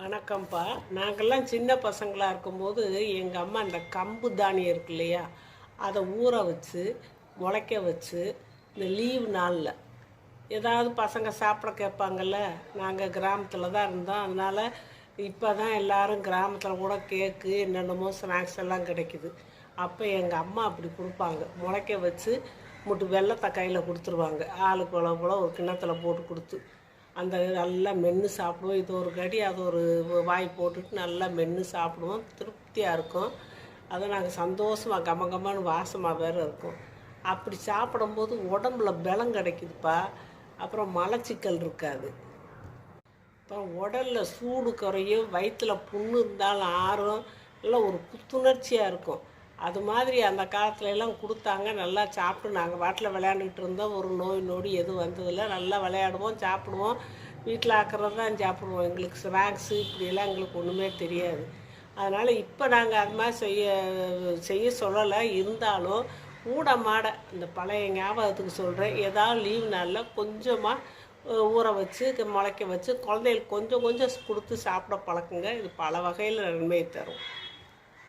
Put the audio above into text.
வணக்கம்ப்பா. நாங்கள்லாம் சின்ன பசங்களாக இருக்கும்போது எங்கள் அம்மா இந்த கம்பு தானியம் இருக்கு இல்லையா? அதை ஊற வச்சு முளைக்க வச்சு இந்த லீவ் நாளில் ஏதாவது பசங்க சாப்பிட கேட்பாங்கல்ல? நாங்கள் கிராமத்தில் தான் இருந்தோம். அதனால் இப்போ தான் எல்லாரும் கிராமத்தில் கூட கேக்கு என்னென்னமோ ஸ்நாக்ஸ் எல்லாம் கிடைக்குது. அப்போ எங்கள் அம்மா அப்படி கொடுப்பாங்க. முளைக்க வச்சு முட்டு வெள்ளத்தை கையில் கொடுத்துருவாங்க. ஆளுக்கு உழவு போல ஒரு கிண்ணத்தில் போட்டு கொடுத்து. அந்த நல்லா மென்று சாப்பிடுவோம். இது ஒரு கடி அது ஒரு வாய் போட்டுட்டு நல்லா மென்று சாப்பிடுவோம். திருப்தியாக இருக்கும். அதை நாங்கள் சந்தோஷமாக கம கமன்னு வாசமாக வேறு இருக்கும். அப்படி சாப்பிடும்போது உடம்புல பலம் கிடைக்குதுப்பா. அப்புறம் மலச்சிக்கல் இருக்காது. அப்புறம் உடலில் சூடு குறையும் வயிற்றில் புண்ணு இருந்தாலும் ஆறும். எல்லாம் ஒரு புத்துணர்ச்சியாக இருக்கும். அது மாதிரி அந்த காலத்துல எல்லாம் கொடுத்தாங்க. நல்லா சாப்பிட்டு நாங்கள் வாட்டில் விளையாண்டுட்டு இருந்தோம். ஒரு நோய் நொடி எதுவும் வந்ததில்லை. நல்லா விளையாடுவோம் சாப்பிடுவோம். வீட்டில் ஆக்கிறது தான் சாப்பிடுவோம். எங்களுக்கு ஸ்நாக்ஸு இப்படியெல்லாம் எங்களுக்கு ஒன்றுமே தெரியாது. அதனால் இப்போ நாங்கள் அது மாதிரி செய்ய செய்ய சொல்லலை. இருந்தாலும் ஊட மாட இந்த பழைய ஞாபகத்துக்கு சொல்கிறேன் ஏதாவது லீவ் நாளில் கொஞ்சமாக ஊற வச்சு முளைக்க வச்சு குழந்தைகளுக்கு கொஞ்சம் கொஞ்சம் கொடுத்து சாப்பிட பழக்குங்க. இது பல வகையில் நன்மையை தரும்.